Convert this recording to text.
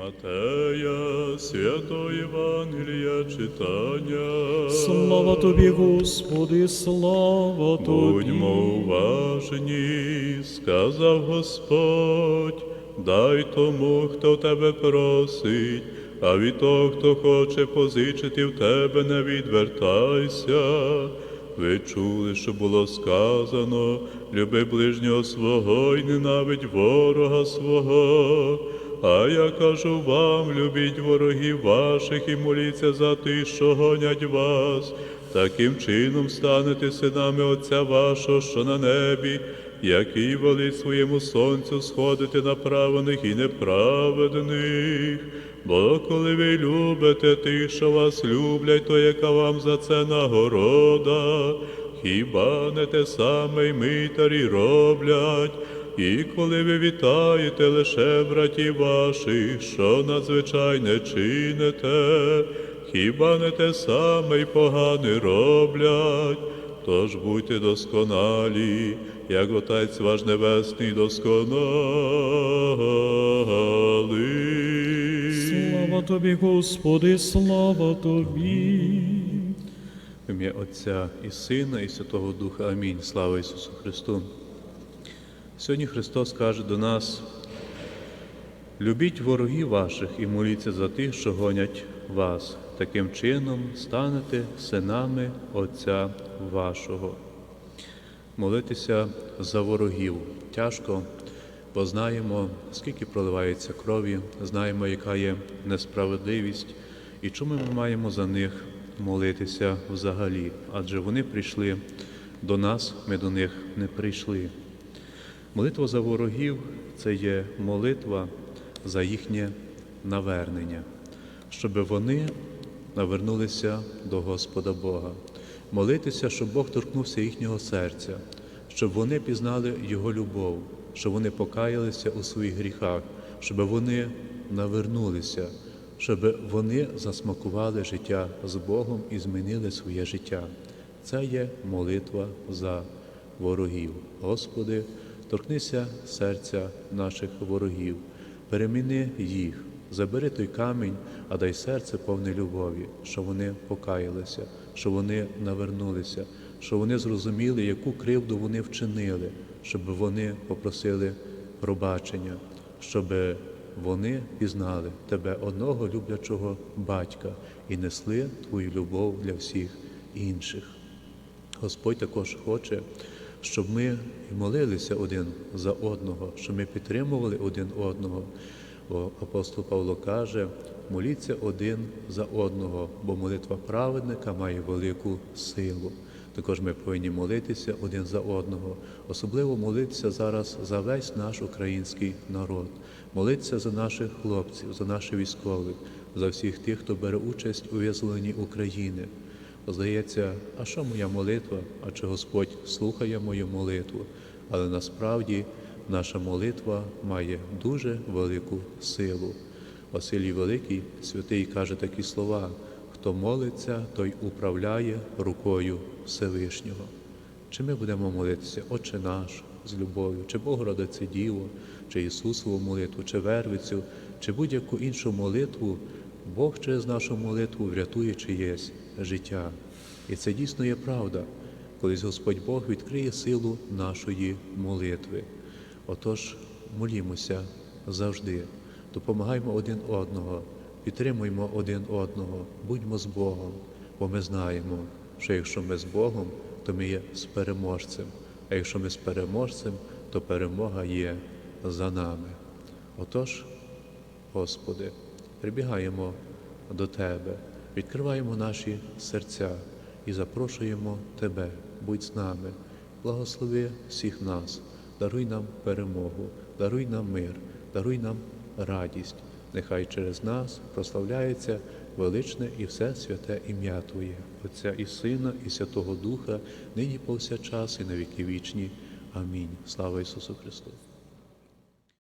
Матея, святого Євангелія читання. Слава тобі, Господи, слава тобі. Будьмо уважні, сказав Господь, дай тому, хто тебе просить, а від того, хто хоче позичити в тебе, не відвертайся. Ви чули, що було сказано, люби ближнього свого і ненавидь ворога свого. А я кажу вам, любіть ворогів ваших і моліться за тих, що гонять вас. Таким чином станете синами Отця вашого, що на небі, який велить своєму сонцю сходити на праведних і неправедних. Бо коли ви любите тих, що вас люблять, то яка вам за це нагорода? Хіба не те саме й митарі роблять? І коли ви вітаєте лише братів ваших, що надзвичайне чините, хіба не те саме й погане роблять? Тож будьте досконалі, як Отець ваш Небесний досконалий. Слава тобі, Господи, слава тобі. В ім'я Отця і Сина, і Святого Духа. Амінь. Слава Ісусу Христу. Сьогодні Христос каже до нас: любіть ворогів ваших і моліться за тих, що гонять вас. Таким чином станете синами Отця вашого. Молитися за ворогів тяжко, бо знаємо, скільки проливається крові, знаємо, яка є несправедливість, і чому ми маємо за них молитися взагалі, адже вони прийшли до нас, ми до них не прийшли. Молитва за ворогів це є молитва за їхнє навернення, щоб вони навернулися до Господа Бога, молитися, щоб Бог торкнувся їхнього серця, щоб вони пізнали Його любов, щоб вони покаялися у своїх гріхах, щоб вони навернулися, щоб вони засмакували життя з Богом і змінили своє життя. Це є молитва за ворогів. Господи, торкнися серця наших ворогів, переміни їх, забери той камінь, а дай серце повне любові, щоб вони покаялися, щоб вони навернулися, щоб вони зрозуміли, яку кривду вони вчинили, щоб вони попросили пробачення, щоб вони пізнали тебе одного люблячого батька і несли твою любов для всіх інших. Господь також хоче, щоб ми молилися один за одного, щоб ми підтримували один одного. Бо апостол Павло каже, моліться один за одного, бо молитва праведника має велику силу. Також ми повинні молитися один за одного, особливо молитися зараз за весь наш український народ, молитися за наших хлопців, за наших військових, за всіх тих, хто бере участь у визволенні України. Здається, а що моя молитва? А чи Господь слухає мою молитву? Але насправді наша молитва має дуже велику силу. Василій Великий, святий, каже такі слова: хто молиться, той управляє рукою Всевишнього. Чи ми будемо молитися, Отче наш, з любов'ю, чи Богородице Діво, чи Ісусову молитву, чи Вервицю, чи будь-яку іншу молитву, Бог через нашу молитву врятує чиєсь життя. І це дійсно є правда, колись Господь Бог відкриє силу нашої молитви. Отож, молімося завжди, допомагаємо один одного, підтримуємо один одного, будьмо з Богом, бо ми знаємо, що якщо ми з Богом, то ми є з переможцем, а якщо ми з переможцем, то перемога є за нами. Отож, Господи, прибігаємо до Тебе, відкриваємо наші серця і запрошуємо Тебе, будь з нами, благослови всіх нас, даруй нам перемогу, даруй нам мир, даруй нам радість. Нехай через нас прославляється величне і все святе ім'я Твоє, Отця і Сина, і Святого Духа, нині повсякчас і на віки вічні. Амінь. Слава Ісусу Христу!